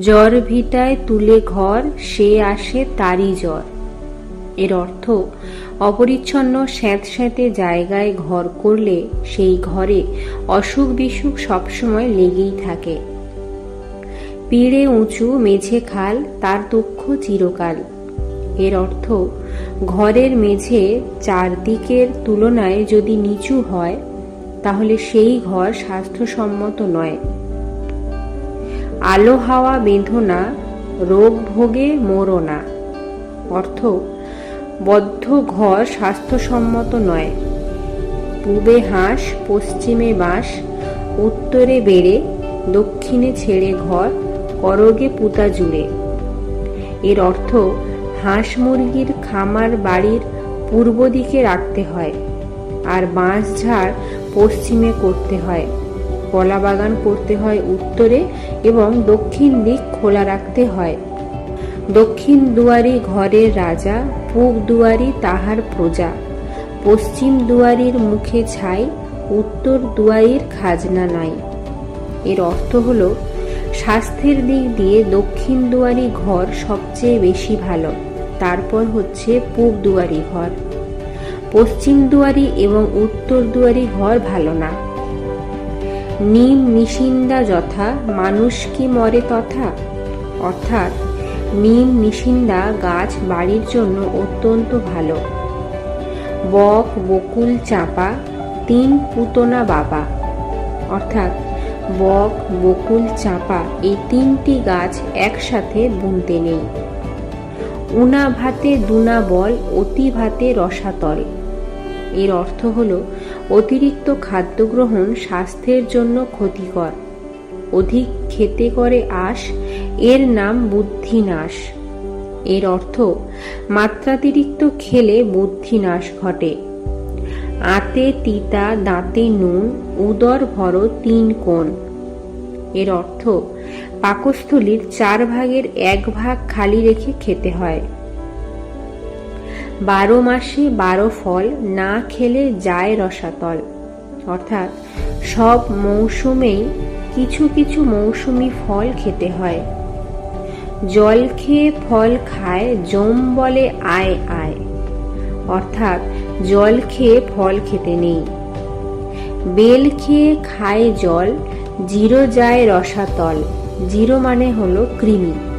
জ্বর ভিটায় তুলে ঘর, সে আসে তারই জ্বর। এর অর্থ, অপরিচ্ছন্ন স্যাঁতস্যাঁতে জায়গায় ঘর করলে সেই ঘরে অসুখ বিসুখ সবসময় লেগেই থাকে। পিড়ে উঁচু মেঝে খাল, তার দুঃখ চিরকাল। এর অর্থ, ঘরের মেঝে চারদিকের তুলনায় যদি নিচু হয়, তাহলে সেই ঘর স্বাস্থ্যসম্মত নয়। আলো হাওয়া বেঁধো না রোগ ভোগে মোরো না অর্থ, বদ্ধ ঘর স্বাস্থ্যসম্মত নয়। পূবে হাঁস, পশ্চিমে বাঁশ, উত্তরে বেড়ে, দক্ষিণে ছেড়ে ঘর, করগে পুতা জুড়ে। এর অর্থ, হাঁস মুরগির খামার বাড়ির পূর্ব দিকে রাখতে হয়, আর বাঁশ ঝাড় পশ্চিমে করতে হয়। কলা বাগান করতে হয় উত্তরে এবং দক্ষিণ দিক খোলা রাখতে হয়। দক্ষিণ দুয়ারি ঘরের রাজা, পূব দুয়ারি তাহার প্রজা। পশ্চিম দুয়ারির মুখে ছাই, উত্তর দুয়ারির খাজনা নাই। এর অর্থ হল স্বাস্থ্যের দিক দিয়ে দক্ষিণ দুয়ারি ঘর সবচেয়ে বেশি ভালো। তারপর হচ্ছে পূব দুয়ারি ঘর। পশ্চিম দুয়ারি এবং উত্তর দুয়ারি ঘর ভালো না। নিম নিশিন্দা যথা, মানুষ কি মরে তথা? অর্থাৎ নিম নিশিন্দা গাছ বাড়ির জন্য অত্যন্ত ভালো। বক, বকুল, চাপা, তিন পুতনা বাবা। অর্থাৎ, বক, বকুল, চাপা এই তিনটি গাছ একসাথে বুনতে নেই। উনা ভাতে দুনা বল অতি ভাতে রসাতল। এর অর্থ হল অতিরিক্ত খাদ্য গ্রহণ স্বাস্থ্যের জন্য ক্ষতিকর। অধিক খেতে করে আশ, এর নাম বুদ্ধিনাশ। এর অর্থ, মাত্রাতিরিক্ত খেলে বুদ্ধিনাশ ঘটে। আতে তিতা, দাঁতে নুন, উদর ভর তিন কোণ। এর অর্থ, পাকস্থলীর চার ভাগের এক ভাগ খালি রেখে খেতে হয়। বারো মাসে বারো ফল না খেলে যায় রসাতল। অর্থাৎ সব মৌসুমেই কিছু কিছু মৌসুমি ফল খেতে হয়। জল খেয়ে ফল খায়, জম বলে আয় আয়। অর্থাৎ জল খেয়ে ফল খেতে নেই। বেল খেয়ে খায় জল, জিরো যায় রসাতল। জিরো মানে হলো কৃমি।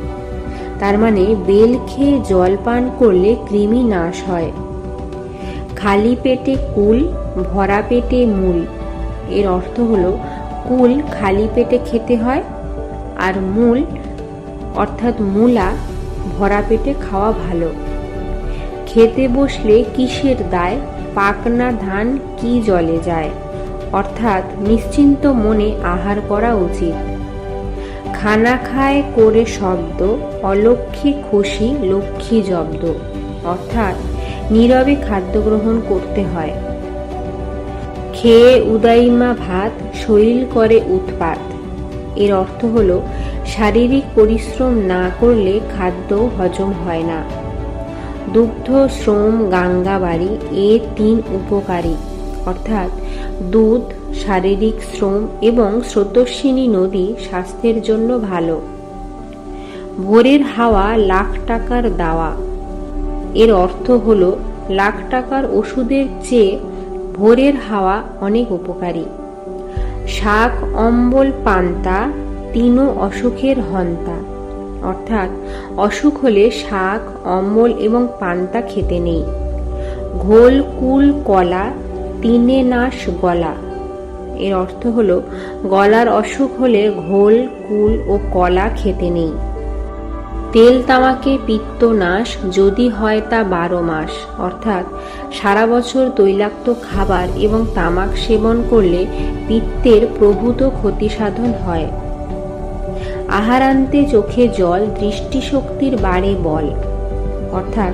তার মানে বেল খেয়ে জল পান করলে কৃমি নাশ হয়। খালি পেটে কুল, ভরা পেটে মূল। এর অর্থ হলো, কুল খালি পেটে খেতে হয় আর মূল, অর্থাৎ মূলা, ভরা পেটে খাওয়া ভালো। খেতে বসলে কিসের দায়, পাকনা ধান কি জলে যায়? অর্থাৎ নিশ্চিন্ত মনে আহার করা উচিত। খানা খায় করে শব্দ অলক্ষী খুশি, লক্ষ্মী জব্দ। অর্থাৎ নীরবে খাদ্য গ্রহণ করতে হয়। খেয়ে উদাইমা ভাত, শরীর করে উৎপাত। এর অর্থ হল, শারীরিক পরিশ্রম না করলে খাদ্য হজম হয় না। দুগ্ধ, শ্রম, গাঙ্গাবাড়ি, এ তিন উপকারী। অর্থাৎ দুধ, শারীরিক শ্রম এবং স্রোতস্বিনী নদী স্বাস্থ্যের জন্য ভালো। ভোরের হাওয়া লাখ টাকার দাওয়া। এর অর্থ হল, লাখ টাকার ওষুধের চেয়ে ভোরের হাওয়া অনেক উপকারী। শাক, অম্বল, পান্তা, তিনও অসুখের হন্তা। অর্থাৎ, অসুখ হলে শাক, অম্বল এবং পান্তা খেতে নেই। ঘোল, কুল, কলা তিনে নাশ গলা। এর অর্থ হল, গলার অসুখ হলে ঘোল, কুল ও কলা খেতে নেই। তেল তামাকে পিত্ত নাশ, যদি হয় তা বারো মাস। অর্থাৎ, সারা বছর তৈলাক্ত খাবার এবং তামাক সেবন করলে পিত্তের প্রভূত ক্ষতিসাধন হয়। আহারান্তে চোখে জল, দৃষ্টিশক্তির বাড়ে বল। অর্থাৎ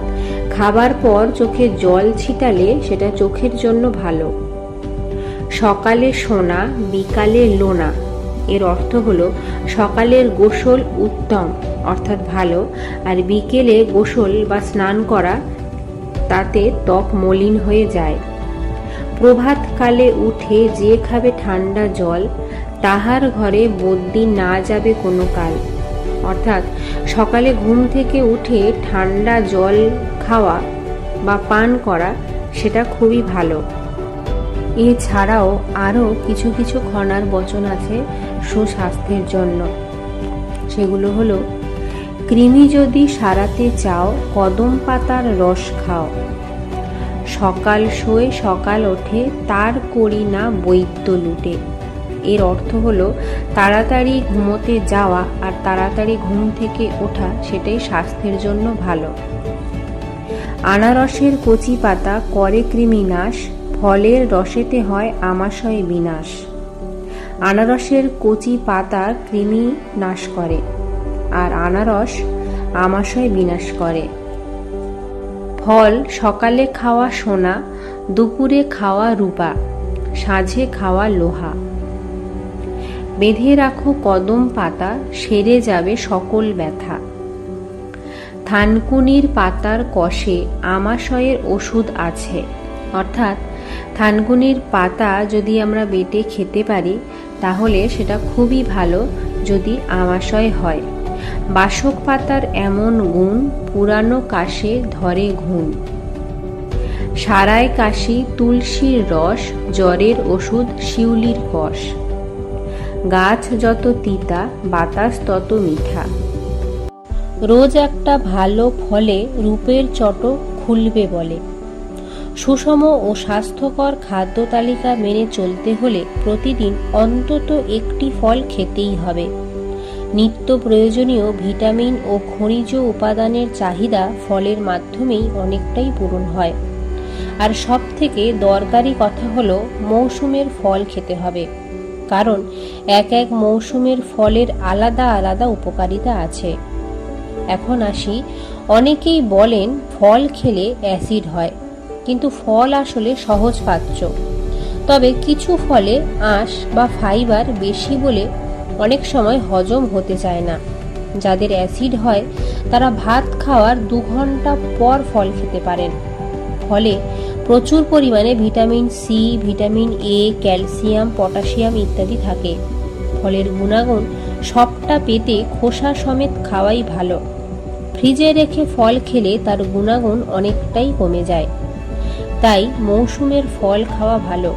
খাবার পর চোখে জল ছিটালে সেটা চোখের জন্য ভালো। সকালে সোনা, বিকালে লোনা। এর অর্থ হলো সকালের গোসল উত্তম, অর্থাৎ ভালো, আর বিকেলে গোসল বা স্নান করা, তাতে ত্বক মলিন হয়ে যায়। প্রভাতকালে উঠে যে খাবে ঠান্ডা জল, তাহার ঘরে বদ্যি না যাবে কোনো কাল। অর্থাৎ সকালে ঘুম থেকে উঠে ঠান্ডা জল খাওয়া বা পান করা সেটা খুবই ভালো। এছাড়াও আরও কিছু কিছু খনার বচন আছে সুস্বাস্থ্যের জন্য। সেগুলো হলো, কৃমি যদি সারাতে চাও কদম পাতার রস খাও। সকাল শোয়ে সকাল ওঠে তার করি না বৈদ্য লুটে। এর অর্থ হলো, তাড়াতাড়ি ঘুমোতে যাওয়া আর তাড়াতাড়ি ঘুম থেকে ওঠা সেটাই স্বাস্থ্যের জন্য ভালো। আনারসের কচি পাতা করে কৃমি নাশ, ফলের রসেতে হয় আমাশয় বিনাশ। আনারসের কচি পাতা কৃমি নাশ করে আর আনারস আমাশয় বিনাশ করে। ফল সকালে খাওয়া সোনা, দুপুরে খাওয়া রূপা, সাঁঝে খাওয়া লোহা। বেঁধে রাখো কদম পাতা, সেরে যাবে সকল ব্যথা। থানকুনির পাতার কষে আমাশয়ের ওষুধ আছে। অর্থাৎ, থানকুনির পাতা যদি আমরা বেটে খেতে পারি, তাহলে সেটা খুবই ভালো যদি আমাশয় হয়। বাসক পাতার এমন গুণ, পুরানো কাশে ধরে ঘুণ সারায় কাশি তুলসীর রস, জ্বরের ওষুধ শিউলির কষ। গাছ যত তিতা, বাতাস তত মিঠা। রোজ একটা ভালো ফলে রূপের চটক খুলবে বলে। সুষম ও স্বাস্থ্যকর খাদ্য তালিকা মেনে চলতে হলে প্রতিদিন অন্তত একটি ফল খেতেই হবে। নিত্য প্রয়োজনীয় ভিটামিন ও খনিজ উপাদানের চাহিদা ফলের মাধ্যমেই অনেকটাই পূরণ হয়। আর সব থেকে দরকারি কথা হলো মৌসুমের ফল খেতে হবে। কারণ এক এক মৌসুমের ফলের আলাদা আলাদা উপকারিতা আছে। এখন আসি, অনেকেই বলেন ফল খেলে অ্যাসিড হয়, কিন্তু ফল আসলে সহজ পাচ্য তবে কিছু ফলে আঁশ বা ফাইবার বেশি বলে অনেক সময় হজম হতে চায় না। যাদের অ্যাসিড হয়, তারা ভাত খাওয়ার দু ঘণ্টা পর ফল খেতে পারেন। ফলে প্রচুর পরিমাণে vitamin C vitamin A calcium, potassium ইত্যাদি থাকে। ফলের গুণাগুণ সবটা পেতে খোসা সমেত খাওয়াই ভালো। ফ্রিজে রেখে ফল খেলে তার গুণাগুণ অনেকটাই কমে যায়। তাই মৌসুমের ফল খাওয়া ভালো।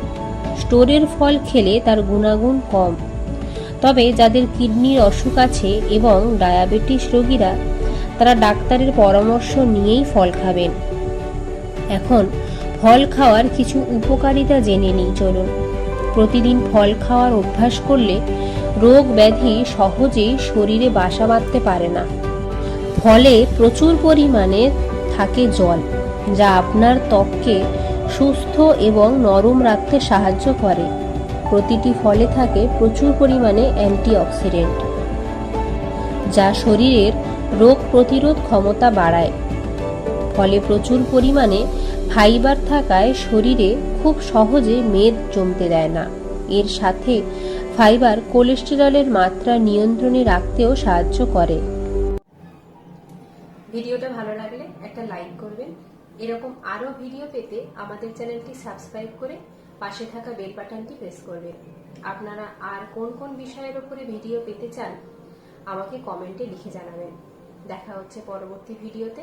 স্টোরের ফল খেলে তার গুণাগুণ কম। তবে যাদের কিডনির অসুখ আছে এবং ডায়াবেটিস রোগীরা, তারা ডাক্তারের পরামর্শ নিয়েই ফল খাবেন। এখন ফল খাওয়ার কিছু উপকারিতা জেনে নিই, চলুন। প্রতিদিন ফল খাওয়ার অভ্যাস করলে রোগ ব্যাধি সহজেই শরীরে বাসা বাঁধতে পারে না। ফলে প্রচুর পরিমাণে থাকে জল, যা আপনার ত্বককে সুস্থ এবং নরম রাখতে সাহায্য করে। প্রতিটি ফলে থাকে প্রচুর পরিমাণে অ্যান্টিঅক্সিডেন্ট, যা শরীরের রোগ প্রতিরোধ ক্ষমতা বাড়ায়। ফলে প্রচুর পরিমাণে ফাইবার থাকায় শরীরে খুব সহজে মেদ জমতে দেয় না। এর সাথে ফাইবার কোলেস্টেরলের মাত্রা নিয়ন্ত্রণে রাখতেও সাহায্য করে। ভিডিওটা ভালো লাগলে একটা লাইক করবেন। এরকম আরও ভিডিও পেতে আমাদের চ্যানেলটি সাবস্ক্রাইব করে পাশে থাকা বেল বাটনটি প্রেস করবেন। আপনারা আর কোন কোন বিষয়ের উপরে ভিডিও পেতে চান, আমাকে কমেন্টে লিখে জানাবেন। দেখা হচ্ছে পরবর্তী ভিডিওতে।